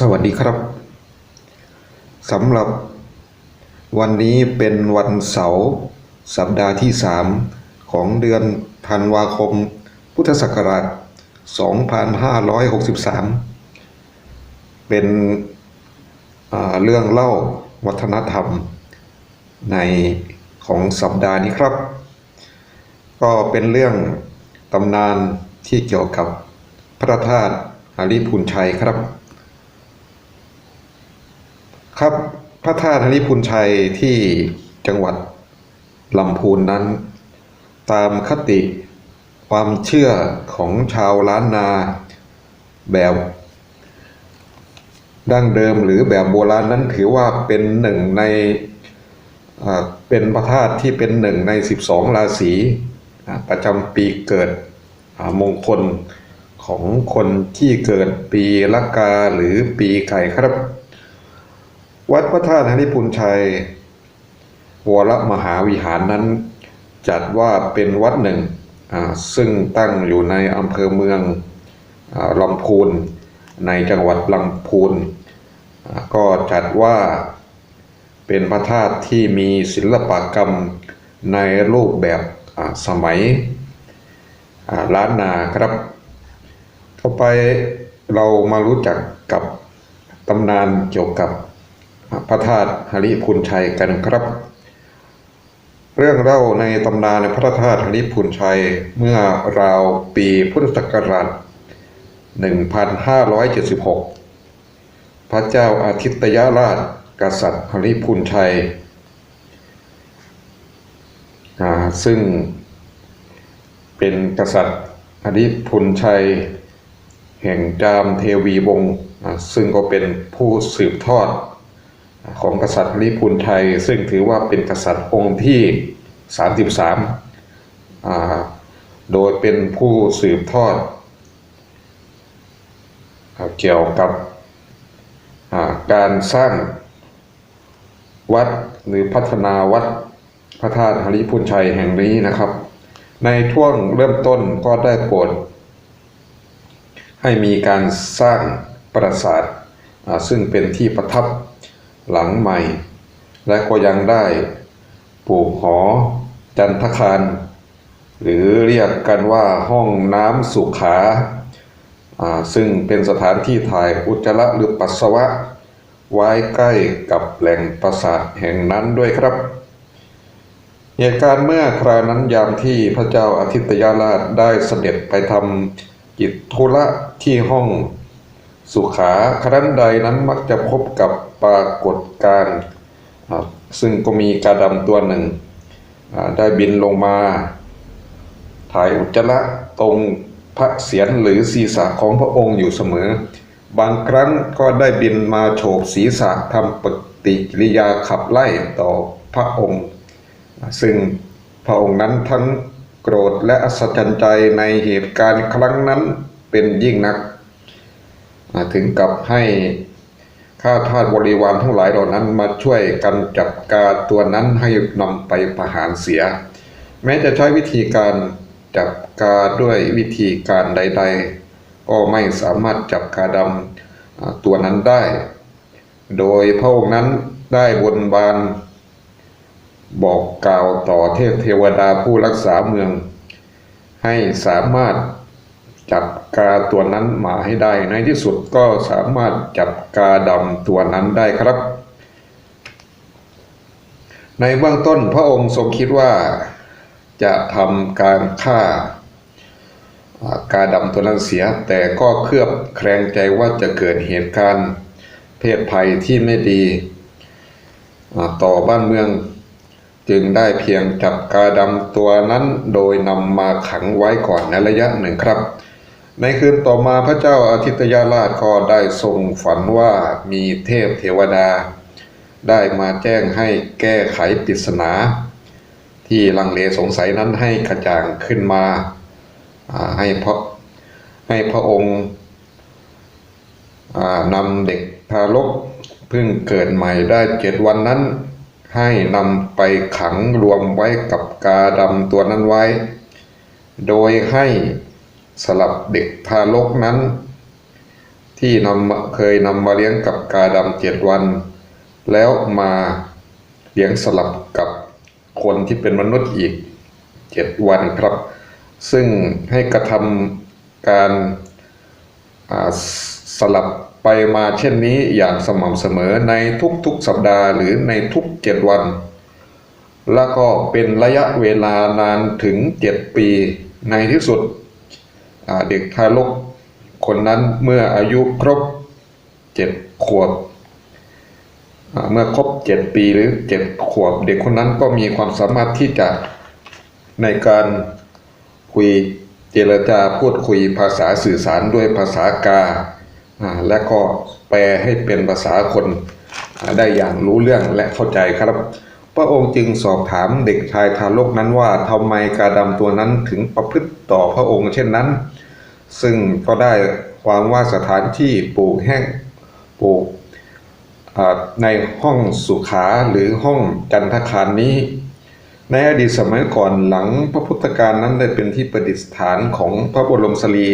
สวัสดีครับสำหรับวันนี้เป็นวันเสาร์สัปดาห์ที่ 3 ของเดือนธันวาคม พุทธศักราช 2563 เป็นอ่าเรื่องเล่าวัฒนธรรมในของสัปดาห์นี้ครับ ก็เป็นเรื่องตำนานที่เกี่ยวกับพระธาตุหาริพุนชัยครับ ครับ พระธาตุหาริพุนชัยที่จังหวัดลำพูนนั้น ตามคติความเชื่อของชาวล้านนาแบบดั้งเดิมหรือแบบโบราณนั้นถือว่าเป็นหนึ่งในเป็นพระธาตุที่เป็นหนึ่งใน 12 ราศีประจำปีเกิดมงคลของคนที่เกิดปีละกาหรือปีไก่ครับ วัดพระธาตุหริพุนชัย วรมหาวิหารนั้น จัดว่าเป็นวัดหนึ่ง ซึ่งตั้งอยู่ในอำเภอเมืองอลำพูน ในจังหวัดลำพูน ก็จัดว่าเป็นพระธาตุที่มีศิลปกรรมในรูปแบบสมัยล้านนาครับ ต่อไปเรามารู้จักกับตำนานเกี่ยวกับ พระธาตุหริพุนชัยกันครับ เรื่องเล่าในตำนานพระธาตุหริพุนชัยเมื่อราวปีพุทธศักราช 1576 พระเจ้าอาทิตยราชกษัตริย์หริพุนชัย ซึ่งเป็นกษัตริย์หริพุนชัย แห่งจามเทวีวงศ์ซึ่งก็เป็นผู้สืบทอด ของกษัตริย์หริพุนชัยซึ่งถือว่าเป็นกษัตริย์องค์ที่ 33อ่าโดยเป็นผู้สืบทอด เกี่ยวกับการสร้างวัดหรือพัฒนาวัดพระธาตุหริพุนชัยแห่งนี้นะครับ ในช่วงเริ่มต้นก็ได้โปรดให้มีการสร้างปราสาทซึ่งเป็นที่ประทับ หลังใหม่ และก็ยังได้ปลูกหอจันทคารหรือเรียกกันว่าห้องน้ำสุขา ซึ่งเป็นสถานที่ถ่ายอุจจาระหรือปัสสาวะ ไว้ใกล้กับแหล่งปราสาทแห่งนั้นด้วยครับ เหตุการณ์เมื่อคราวนั้นยามที่พระเจ้าอาทิตยราชได้เสด็จไปทำกิจธุระที่ห้อง สุขาครั้นใดนั้นมักจะพบกับปรากฏการณ์ซึ่งก็มีกาดำตัวหนึ่ง ได้บินลงมา ถ่ายอุจจาระตรงพระเศียรหรือศีรษะของพระองค์อยู่เสมอ บางครั้งก็ได้บินมาโฉบศีรษะทำปฏิกิริยาขับไล่ต่อพระองค์ ซึ่งพระองค์นั้นทั้งโกรธและอัศจรรย์ใจในเหตุการณ์ครั้งนั้นเป็นยิ่งนัก ถึงกับให้ข้าทาสบริวารทั้งหลายเหล่านั้นมาช่วยกันจับกาตัวนั้นให้นำไปประหารเสีย แม้จะใช้วิธีการจับกาด้วยวิธีการใด ๆ ก็ไม่สามารถจับกาดำตัวนั้นได้ โดยพระองค์นั้นได้บนบานบอกกล่าวต่อเทพเทวดาผู้รักษาเมือง ให้สามารถ กาตัวนั้นมาให้ได้ ในที่สุดก็สามารถจับกาดำตัวนั้นได้ครับ ในเบื้องต้นพระองค์ทรงคิดว่าจะทำการฆ่ากาดำตัวนั้นเสีย แต่ก็เคลือบแคลงใจว่าจะเกิดเหตุการณ์เพศภัยที่ไม่ดี ต่อบ้านเมืองจึงได้เพียงจับกาดำตัวนั้นโดยนำมาขังไว้ก่อนในระยะหนึ่งครับ ในคืนต่อมาพระเจ้าอาทิตยาราชก็ได้ทรงฝันว่ามีเทพเทวดา ได้มาแจ้งให้แก้ไขปริศนา ที่ลังเลสงสัยนั้นให้กระจ่างขึ้นมาให้พระให้พระองค์นำเด็กทารกเพิ่งเกิดใหม่ได้เจ็ดวันนั้น ให้นำไปขังรวมไว้กับกาดำตัวนั้นไว้ โดยให้ สลับเด็กทารกนั้น ที่นำเคยนำมาเลี้ยงกับกาดำเจ็ดวัน แล้วมาเลี้ยงสลับกับคนที่เป็นมนุษย์อีกเจ็ดวันครับ ซึ่งให้กระทำการสลับไปมาเช่นนี้อย่างสม่ำเสมอในทุกๆสัปดาห์หรือในทุกเจ็ดวัน แล้วก็เป็นระยะเวลานานถึงเจ็ดปีในที่สุด เด็กทารกคนนั้นเมื่ออายุครบเจ็ดขวบเมื่อครบเจ็ดปีหรือเจ็ดขวบ เด็กคนนั้นก็มีความสามารถที่จะในการคุยเจรจาพูดคุยภาษาสื่อสารด้วยภาษากา และก็แปลให้เป็นภาษาคนได้อย่างรู้เรื่องและเข้าใจครับ พระองค์จึงสอบถามเด็กชายทารกนั้นว่าทำไมกาดำตัวนั้นถึงประพฤติต่อพระองค์เช่นนั้น ซึ่งก็ได้ความว่าสถานที่ปลูกแห้งปลูกในห้องสุขาหรือห้องจันทคารนี้ ในอดีตสมัยก่อนหลังพระพุทธการนั้นได้เป็นที่ประดิษฐานของพระบรมสรี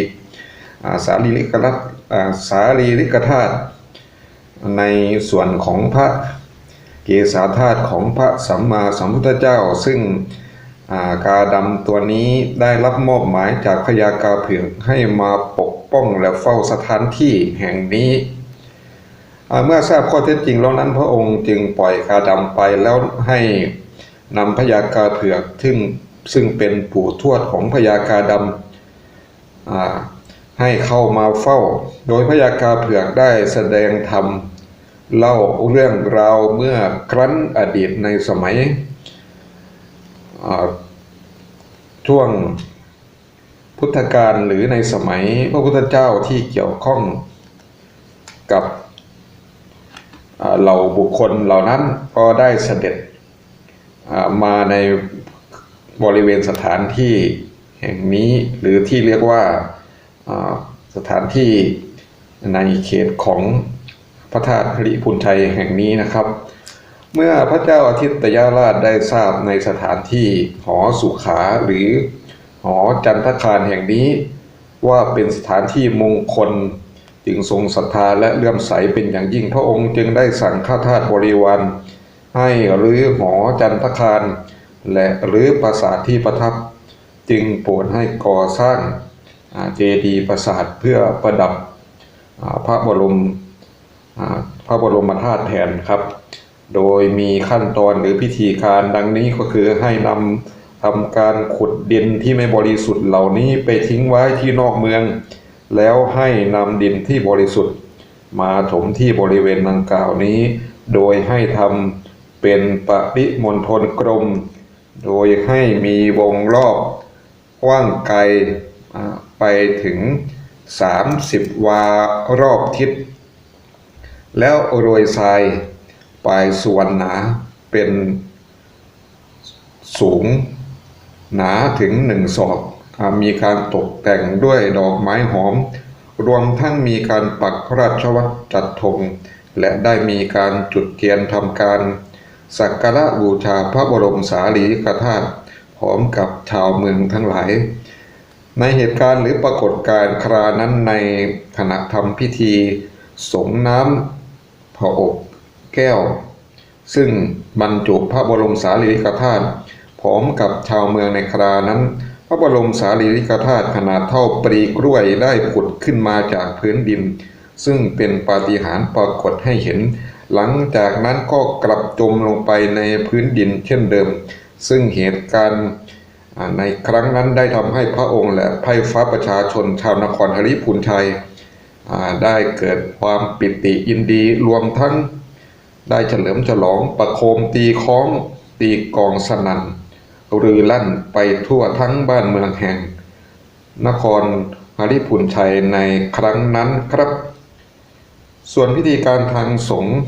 สารีริกรัตสารีริกธาตุในส่วนของพระเกศาธาตุของพระสัมมาสัมพุทธเจ้า ซึ่งากาดำตัวนี้ได้รับมอบหมายจากพญากาเผือกให้มาปกป้องและเฝ้าสถานที่แห่งนี้ เมื่อทราบข้อเท็จจริงแล้วนั้นพระองค์จึงปล่อยกาดำไปแล้วให้นำพญากาเผือกซึ่งซึ่งเป็นปู่ทวดของพญากาดำให้เข้ามาเฝ้า โดยพญากาเผือกได้แสดงธรรมเล่าเรื่องราวเมื่อครั้นอดีตในสมัย ช่วงพุทธกาลหรือในสมัยพระพุทธเจ้าที่เกี่ยวข้องกับเหล่าบุคคลเหล่านั้นก็ได้เสด็จมาในบริเวณสถานที่แห่งนี้หรือที่เรียกว่าสถานที่ในเขตของพระธาตุหริพุนชัยแห่งนี้นะครับ เมื่อพระเจ้าอาทิตยราชได้ทราบในสถานที่หอสุขาหรือหอจันทคารแห่งนี้ ว่าเป็นสถานที่มงคลจึงทรงศรัทธาและเลื่อมใสเป็นอย่างยิ่งพระองค์จึงได้สั่งข้าทาสบริวารให้รื้อหอจันทคาร และรื้อปราสาทที่ประทับ จึงโปรดให้ก่อสร้างเจดีย์ปราสาทเพื่อประดับพระบรมพระบรมธาตุแทนครับ โดยมีขั้นตอนหรือพิธีการดังนี้ก็คือให้นำทำการขุดดินที่ไม่บริสุทธิ์เหล่านี้ไปทิ้งไว้ที่นอกเมือง แล้วให้นำดินที่บริสุทธิ์ มาถมที่บริเวณดังกล่าวนี้ โดยให้ทำเป็นปริมณฑลกลม โดยให้มีวงรอบกว้างไกลไปถึง 30 วารอบทิศ แล้วโรยทราย ปลายส่วนหนาเป็นสูงหนาถึงหนึ่งศอกมีการตกแต่งด้วยดอกไม้หอม รวมทั้งมีการปักพระราชวัตรจัดธงและได้มีการจุดเทียนทำการ สักการะบูชาพระบรมสารีริกธาตุพร้อมกับชาวเมืองทั้งหลาย ในเหตุการณ์หรือปรากฏการณ์ครานั้นในขณะทำพิธี สงน้ำพระอบ แก้ว ซึ่งบรรจุพระบรมสารีริกธาตุพร้อมกับชาวเมืองในครานั้น พระบรมสารีริกธาตุขนาดเท่าปลีกล้วยได้ผุดขึ้นมาจากพื้นดิน ซึ่งเป็นปาฏิหาริย์ปรากฏให้เห็น หลังจากนั้นก็กลับจมลงไปในพื้นดินเช่นเดิม ซึ่งเหตุการณ์ในครั้งนั้นได้ทำให้พระองค์และไพร่ฟ้าประชาชนชาวนครหริพูนชัยได้เกิดความปิติยินดีรวมทั้ง ได้เฉลิมฉลองประโคมตีค้องตีกองสนัน่นรือลั่นไปทั่วทั้งบ้านเมืองแห่ง นครหริพูนชัยในครั้งนั้นครับ ส่วนพิธีการทางสงฆ์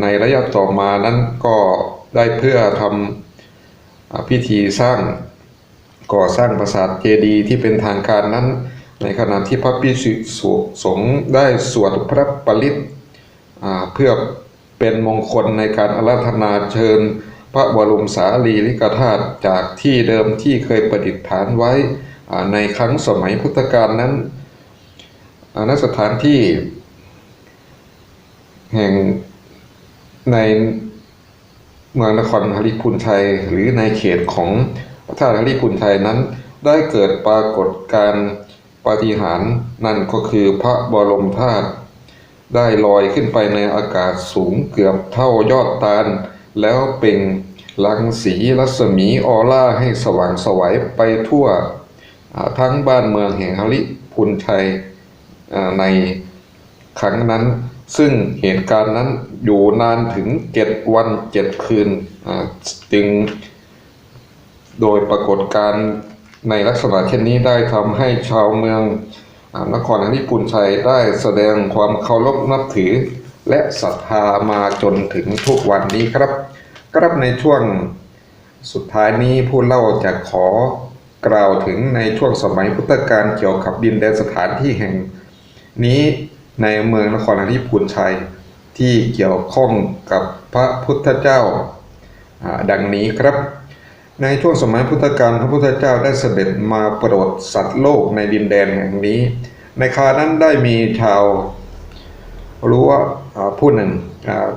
ในระยะต่อมานั้นก็ได้เพื่อทำพิธีสร้างก่อสร้างปราสาทเจดีย์ที่เป็นทางการนั้น ในขณะที่พระพิสุสงฆ์ได้สวดพระปริตเพื่อ เป็นมงคลในการอาราธนาเชิญ พระบรมสารีริกธาตุจากที่เดิมที่เคยประดิษฐานไว้ในครั้งสมัยพุทธกาลนั้นณสถานที่แห่งในเมืองนครหริพุนชัยหรือในเขตของพระธาตุหริพุนชัยนั้น ได้เกิดปรากฏการปาฏิหาริย์นั่นก็คือพระบรมธาตุ ได้ลอยขึ้นไปในอากาศสูงเกือบเท่ายอดตาล แล้วเปล่งรังสีรัศมีออร่าให้สว่างสวัยไปทั่ว ทั้งบ้านเมืองแห่งหริพุนชัยในครั้งนั้น ซึ่งเหตุการณ์นั้นอยู่นานถึงเจ็ดวันเจ็ดคืนจึงโดยปรากฏการณ์ในลักษณะเช่นนี้ได้ทำให้ชาวเมือง นครหริพุนชัยได้แสดงความเคารพนับถือ และศรัทธามาจนถึงทุกวันนี้ครับ ครับในช่วงสุดท้ายนี้ผู้เล่าจะขอกล่าวถึงในช่วงสมัยพุทธกาลเกี่ยวกับดินแดนสถานที่แห่ง นี้ในเมืองนครหริพุนชัยที่เกี่ยวข้องกับพระพุทธเจ้าดังนี้ครับ ในช่วงสมัยพุทธกาลพระพุทธเจ้าได้เสด็จมาโปรดสัตว์โลกในดินแดนแห่งนี้ ในคานั้นได้มีชาวรู้ว่าผู้หนึ่ง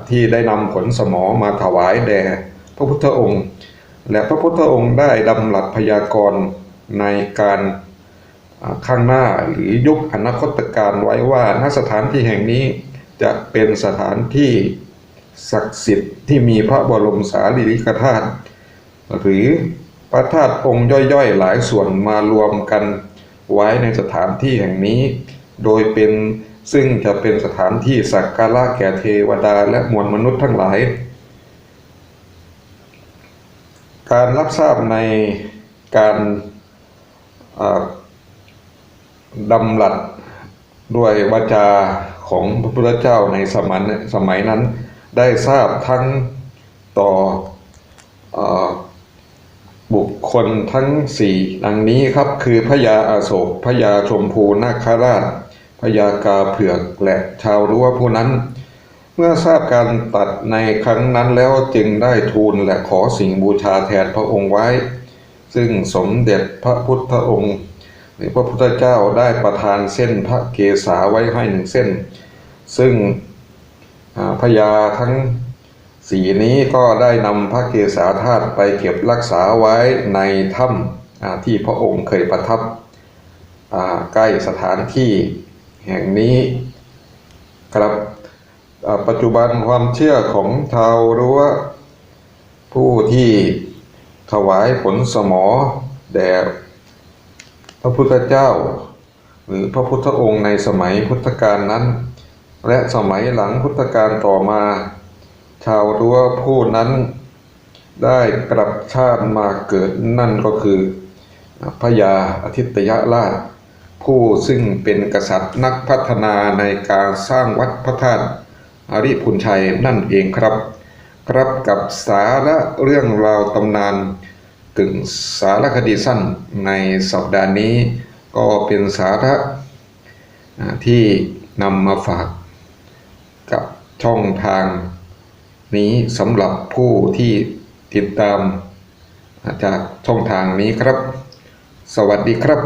ที่ได้นำผลสมอมาถวายแด่พระพุทธองค์ และพระพุทธองค์ได้ดำรัสพยากรณ์ในการข้างหน้าหรือยุคอนาคตการไว้ว่าณสถานที่แห่งนี้จะเป็นสถานที่ศักดิ์สิทธิ์ที่มีพระบรมสารีริกธาตุ หรือพระธาตุองค์ย่อยๆ หลายส่วนมารวมกันไว้ในสถานที่แห่งนี้ โดยเป็นซึ่งจะเป็นสถานที่สักการะแก่เทวดาและมวลมนุษย์ทั้งหลาย การรับทราบในการดำรัสด้วยวาจาของพระพุทธเจ้าในสมัยสมัยนั้น ได้ทราบทั้งต่ออ บุคคลทั้งสี่ดังนี้ครับคือพญาอาโศกพญาชมพูนาคราชพญากาเผือกและชาวรั้วผู้นั้น เมื่อทราบการตัดในครั้งนั้นแล้วจึงได้ทูลและขอสิ่งบูชาแทนพระองค์ไว้ ซึ่งสมเด็จพระพุทธองค์ หรือพระพุทธเจ้าได้ประทานเส้นพระเกศาไว้ให้หนึ่งเส้น ซึ่งพญาทั้ง สีนี้ก็ได้นำพระเกศาธาตุไปเก็บรักษาไว้ในถ้ำที่พระองค์เคยประทับใกล้สถานที่แห่งนี้ครับปัจจุบันความเชื่อของชาวรั้วผู้ที่ถวายผลสมอแด่พระพุทธเจ้า หรือพระพุทธองค์ในสมัยพุทธกาลนั้น และสมัยหลังพุทธกาลต่อมาาวรั้วผู้นั้นได้กลับชาติมาเกิดนั่นก็คือพญาอาทิตยราช ผู้ซึ่งเป็นกษัตริย์นักพัฒนาในการสร้างวัดพระธาตุอริพุนชัยนั่นเองครับ ครับกับสาระเรื่องราวตำนานกึ่งสารคดีสั้นในสัปดาห์นี้ ก็เป็นสาระที่นำมาฝากกับช่องทาง นี้สำหรับผู้ที่ติดตามจากช่องทางนี้ครับ สวัสดีครับ